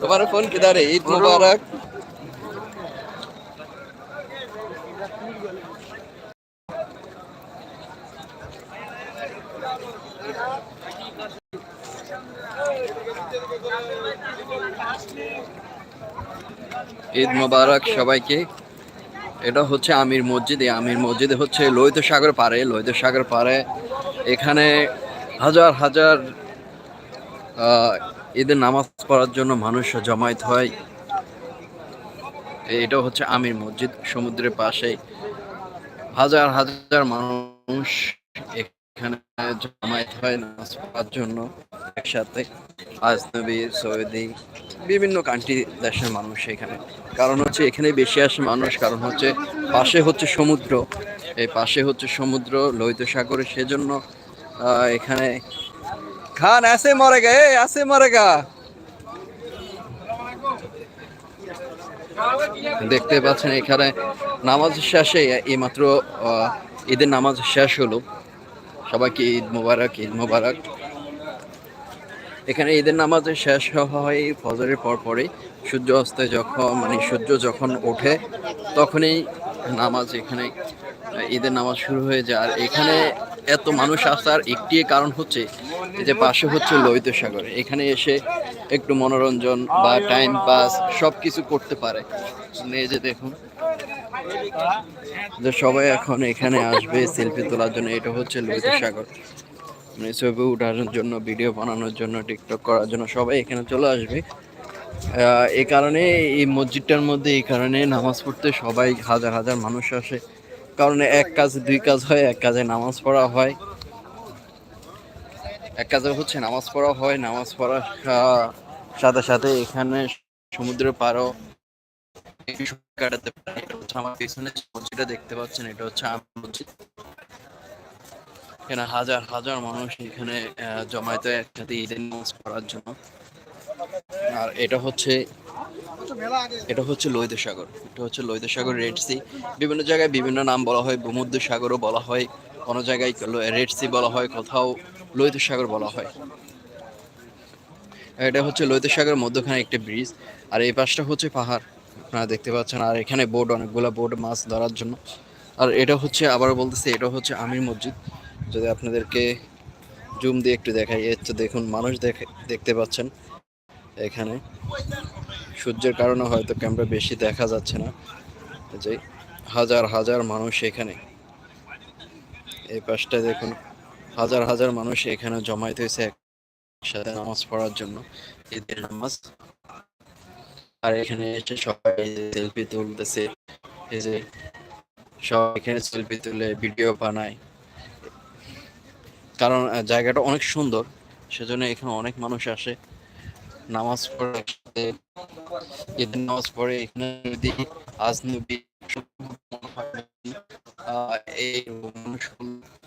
তোমার ফোন কিধার है ईद मुबारक ঈদ মোবারক সবাইকে এটা হচ্ছে আমির মসজিদে আমির মসজিদে হচ্ছে লোহিত সাগর পারে লোহিত সাগর পারে এখানে হাজার হাজার আহ, ঈদের নামাজ পড়ার জন্য মানুষ জমায়েত হয়। এটা হচ্ছে আমির মসজিদ সমুদ্রের পাশে হাজার হাজার মানুষ এখানে জমায়েত হয় নামাজ পড়ার জন্য একসাথে। আজনবী সৌদি, বিভিন্ন কান্ট্রি দেশের মানুষ এখানে। কারণ হচ্ছে এখানে বেশি আসে মানুষ, কারণ হচ্ছে পাশে হচ্ছে সমুদ্র। এই পাশে হচ্ছে সমুদ্র, লোহিত সাগরে। সেজন্য এখানে খান আসে মরেগা এ আসে মরেগা দেখতে পাচ্ছেন এখানে নামাজ শেষে এইমাত্র ঈদের নামাজ শেষ হলো। সবাইকে ঈদ মোবারক ঈদ মোবারক। এখানে ঈদের নামাজ শেষ হয় ফজরের পর পরে সূর্য অস্তে যখন মানে সূর্য যখন ওঠে, তখনই নামাজ এখানে ঈদের নামাজ শুরু হয়ে যায়। আর এখানে এত মানুষ আসার একটি কারণ হচ্ছে এই যে পাশে হচ্ছে লোহিত সাগর, এখানে এসে একটু মনোরঞ্জন বা টাইম পাস সব কিছু করতে পারে। এই যে দেখুন, যে সবাই এখন এখানে আসবে সেলফি তোলার জন্য, এটা হচ্ছে লোহিত সাগর। মানে ছবি উঠানোর জন্য ভিডিও বানানোর জন্য টিকটক করার জন্য সবাই এখানে চলে আসবে। এই কারণে, এই মসজিদটার মধ্যে এই কারণে নামাজ পড়তে সবাই হাজার হাজার মানুষ আসে। কারণ এক কাজ, দুই কাজ হয়, এক কাজে নামাজ পড়া হয়। এক কাজে হচ্ছে, নামাজ পড়া হয়, নামাজ পড়ার সাথে সাথে এখানে সমুদ্রের একটু কাটাতে পারে। আমার পিছনে মসজিদটা, দেখতে পাচ্ছেন, এটা হচ্ছে মসজিদ। এখানে হাজার হাজার মানুষ এখানে জমায়েত একসাথে ঈদের নামাজ পড়ার জন্য। আর এটা হচ্ছে এটা হচ্ছে লোহিত সাগর। এটা হচ্ছে লোহিত সাগর রেড সি বিভিন্ন জায়গায় বিভিন্ন নাম বলা হয় ভূমধ্য সাগরও বলা হয়। কোনো জায়গায় রেড সি বলা হয়, কোথাও লোহিত সাগর বলা হয়। এটা হচ্ছে লোহিত সাগরের মধ্যখানে একটা ব্রিজ আর এই পাশটা হচ্ছে পাহাড়। আপনারা দেখতে পাচ্ছেন, আর এখানে বোর্ড অনেকগুলো বোর্ড মাছ ধরার জন্য। আর এটা হচ্ছে আবার বলতেছি, এটা হচ্ছে আমির মসজিদ। যদি আপনাদেরকে জুম দিয়ে একটু দেখাই এই তো দেখুন, মানুষ দেখে, দেখতে পাচ্ছেন এখানে। সূর্যের কারণে হয়তো ক্যামেরা বেশি দেখা যাচ্ছে না। যে হাজার হাজার মানুষ এখানে। এই পাশটা দেখুন হাজার হাজার মানুষ এখানে জমায়েত হয়েছে একসাথে নামাজ পড়ার জন্য ঈদের নামাজ। আর এখানে এসে সবাই সেলফি তুলতেছে এই যে সবাই এখানে সেলফি তুলে ভিডিও বানায়। কারণ জায়গাটা অনেক সুন্দর সেজন্য এখানে অনেক মানুষ আসে। নামাজ পড়ে একসাথে ঈদের নামাজ পড়ে এখানে যদি আজনবী আহ, এই মানুষগুলো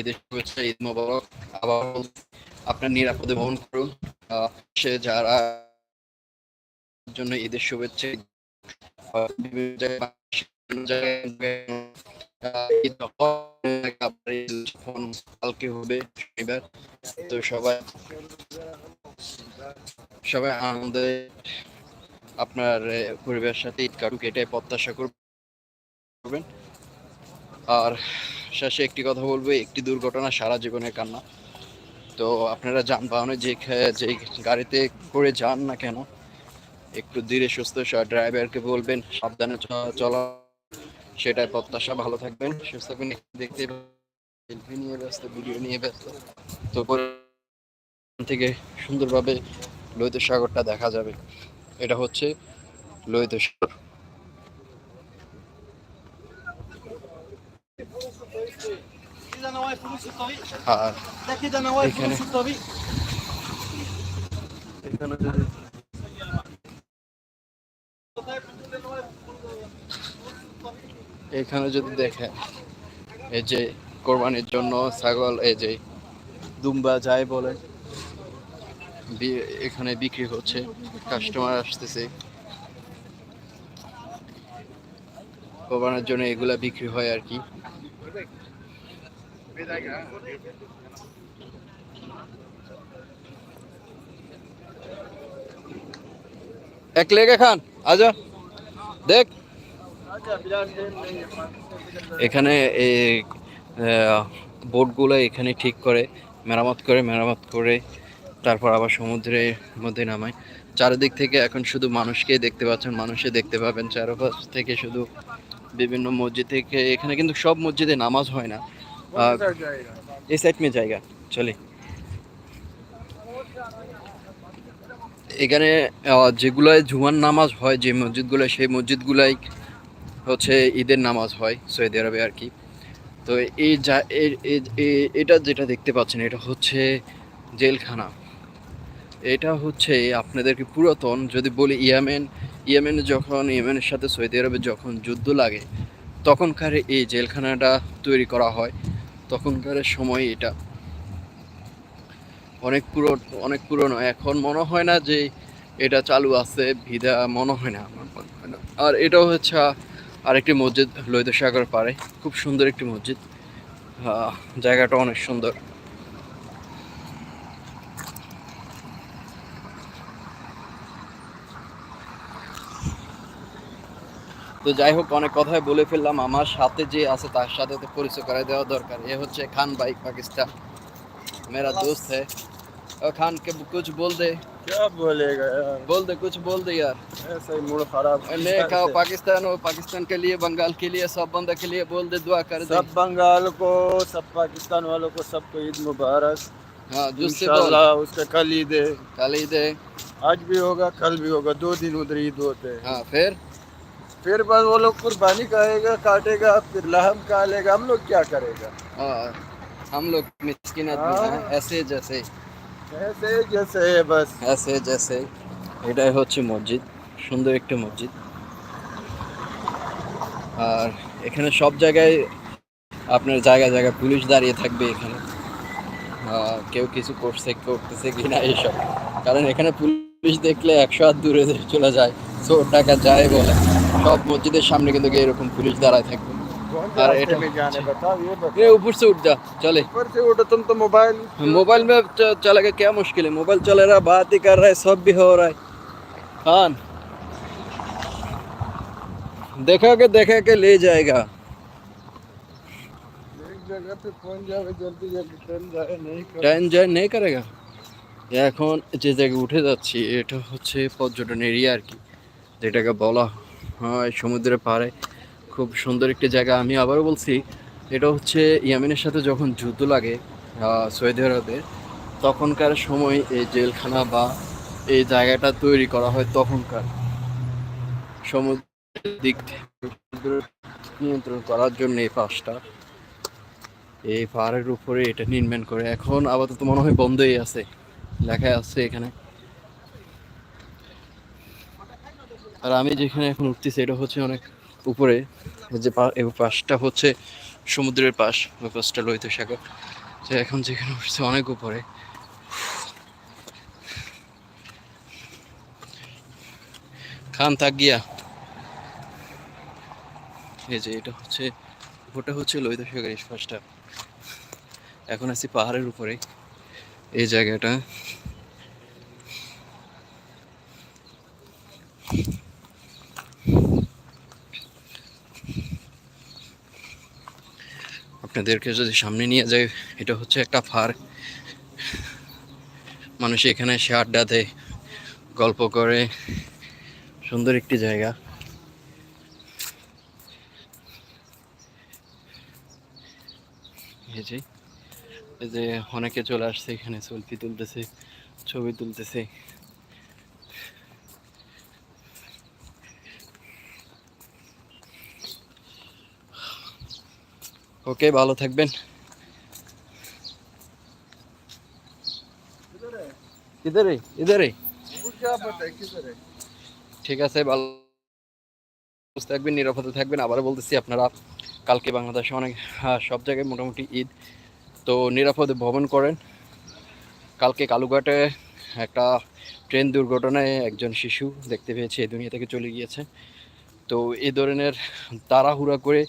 ঈদের শুভেচ্ছা, ঈদ মোবারক। আবার আপনার নিরাপদে ভ্রমণ করুন। সে যারা জন্য ঈদের শুভেচ্ছা, কালকে হবে শনিবার। তো সবাই সবাই আনন্দে আপনার পরিবারের সাথে ঈদ কাটুক এটাই প্রত্যাশা করবেন। আর শেষে একটি কথা বলব, একটি দুর্ঘটনা সারা জীবনের কান্না। তো আপনারা যানবাহনে যে যে গাড়িতে করে যান না কেন, একটু ধীরে সুস্থ ড্রাইভারকে বলবেন, সাবধানে চলা। সেটাই প্রত্যাশা, ভালো থাকবেন, সুস্থ দেখতে সেলফি নিয়ে ব্যস্ত, ভিডিও নিয়ে ব্যস্ত। তো থেকে সুন্দরভাবে লোহিত সাগরটা দেখা যাবে। এটা হচ্ছে লোহিত সাগর। আর এখানে। এখানে যদি এখানে যদি দেখেন এই যে কোরবানির জন্য ছাগল এই যে দুম্বা যায় বলে এখানে বিক্রি হচ্ছে কাস্টমার আসতেছে। কোরবানির জন্য এগুলা বিক্রি হয় আর কি। এক লেগে খান আজা দেখ। এখানে এই বোটগুলো এখানে ঠিক করে, মেরামত করে মেরামত করে, তারপর আবার সমুদ্রের মধ্যে নামায়। চারিদিক থেকে এখন শুধু মানুষকেই দেখতে পাচ্ছেন, মানুষে দেখতে পাবেন চারপাশ থেকে শুধু বিভিন্ন মসজিদ থেকে। এখানে কিন্তু সব মসজিদে নামাজ হয় না। এই সাইড মে জায়গা চলে। এখানে যেগুলোয় জুমার নামাজ হয় যে মসজিদগুলো সেই মসজিদগুলাই হচ্ছে ঈদের নামাজ হয় সৌদি আরবে আর কি। তো এই যা এটা যেটা দেখতে পাচ্ছেন এটা হচ্ছে জেলখানা। এটা হচ্ছে আপনাদেরকে পুরাতন যদি বলি ইয়েমেন ইয়েমেনে যখন ইয়েমেনের সাথে সৌদি আরবে যখন যুদ্ধ লাগে তখনকার এই জেলখানাটা তৈরি করা হয়। তখনকার সময় এটা। অনেক পুরনো অনেক পুরনো। এখন মনে হয় না যে এটা চালু আছে, ভিদা মনে হয় না আমার, মনে হয় না। আর এটাও হচ্ছে আরেকটি মসজিদ, লোহিত সাগর পাড়ে। খুব সুন্দর একটি মসজিদ। জায়গাটা অনেক সুন্দর। তো যাই হোক অনেক কথাই বলে ফেললাম আমার সাথে যে আছে তার সাথে তো পরিচয় করাই দেওয়া দরকার এ হচ্ছে খান ভাই পাকিস্তান मेरा दोस्त है और खान के कुछ बोल दे क्या बोलेगा यार बोल दे कुछ बोल दे यार ऐसा ही मूड खराब मैं कहा पाकिस्तान हो पाकिस्तान के लिए बंगाल के लिए सब बंदा के लिए बोल दे दुआ कर दे सब बंगाल को सब पाकिस्तान वालों को सबको ईद मुबारक हाँ जिससे बोल इंशाल्लाह उसका कल ईद है कल ईद है आज भी होगा कल भी होगा दो दिन उधर ईद होते हैं हाँ फिर फिर बस वो लोग कुर्बानी करेगा काटेगा फिर लहम खा लेगा हम लोग क्या करेगा हाँ, हम लोग मिस्किन आदमी हाँ। हैं ऐसे जैसे ऐसे जैसे है बस আছে জেসে এটাই হচ্ছে মসজিদ সুন্দর একটি মসজিদ আর এখানে সব জায়গায় আপনার জায়গায় জায়গায় পুলিশ দাঁড়িয়ে থাকবে এখানে আহ, কেউ কিছু করছে করতেছে কিনা এইসব কারণ এখানে পুলিশ দেখলে একশো হাত দূরে চলে যায় চোর টাকা যায় বলে সব মসজিদের সামনে কিন্তু এরকম পুলিশ দাঁড়ায় থাকবে कौन अरे रास्ते एटा- में जाने बताओ ये এ बताओ উপর से उठ जा चले ऊपर से उठो तुम तो मोबाइल मोबाइल में च- चलेगा क्या मुश्किल है मोबाइल चल रहा है बात ही कर रहा है सब भी हो रहा है खान देखा के देखा के ले जाएगा एक जगह पे पहुंच जावे जल्दी जल्दी ट्रेन जाए नहीं कर টাইম জয়েন নেই করেগা এখন যে জায়গায় উঠে যাচ্ছি এটা হচ্ছে পর্যটন এরিয়া আর কি যেটাকে বলা হয় সমুদ্রের পাড়ে। খুব সুন্দর একটি জায়গা আমি আবারও বলছি, এটা হচ্ছে ইয়ামিনের সাথে যখন যুদ্ধ লাগে সৌদি আরবের তখনকার সময় এই জেলখানা বা এই জায়গাটা তৈরি করা হয় তখনকার। সমুদ্রের দিক থেকে নিয়ন্ত্রণ করার জন্য এই পাশটা। এই পাহাড়ের উপরে এটা নির্মাণ করে। এখন আপাতত মনে হয় বন্ধই আছে লেখা আছে এখানে। আর আমি যেখানে এখন উঠতেছি, এটা হচ্ছে অনেক উপরে। যে পাশটা হচ্ছে সমুদ্রের পাশ, ওই পাশটা লোহিত সাগর। তো এখন যেখানে উঠছে অনেক উপরে। খান, থাক গিয়া। এই যে এটা হচ্ছে, ওটা হচ্ছে লোহিত সাগর এই পাশটা। এখন আছি পাহাড়ের উপরে এই জায়গাটা আপনাদেরকে যদি সামনে নিয়ে যায় এটা হচ্ছে একটা পার্ক। মানুষ এখানে এসে আড্ডা দেয়, গল্প করে। সুন্দর একটি জায়গা। এই যে এই যে অনেকে চলে আসছে এখানে, সেলফি তুলতেছে, ছবি তুলতেছে। ওকে ভালো থাকবেন। ইধারে ইধারে ঠিক আছে ভালো থাকবেন নিরাপদে থাকবেন। আবার বলতেছি আপনারা কালকে বাংলাদেশে অনেক হ্যাঁ, সব জায়গায় মোটামুটি ঈদ। তো নিরাপদে ভ্রমণ করেন। কালকে কালুঘাটে একটা ট্রেন দুর্ঘটনায় একজন শিশু দেখতে পেয়েছে এই দুনিয়া থেকে চলে গিয়েছে। তো এই ধরনের তাড়াহুড়া করে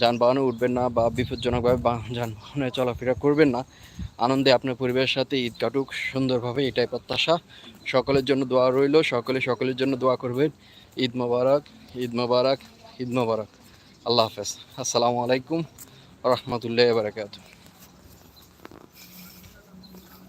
যানবাহনে উঠবেন না বা বিপজ্জনকভাবে যানবাহনে চলাফেরা করবেন না। আনন্দে আপনার পরিবারের সাথে ঈদ কাটুক, সুন্দরভাবে এটাই প্রত্যাশা। সকলের জন্য দোয়া রইল, সকলে সকলের জন্য দোয়া করবেন। ঈদ মোবারক ঈদ মোবারক ঈদ মোবারক। আল্লাহ হাফেজ। আসসালামু আলাইকুম রহমতুল্লাহ বারকাত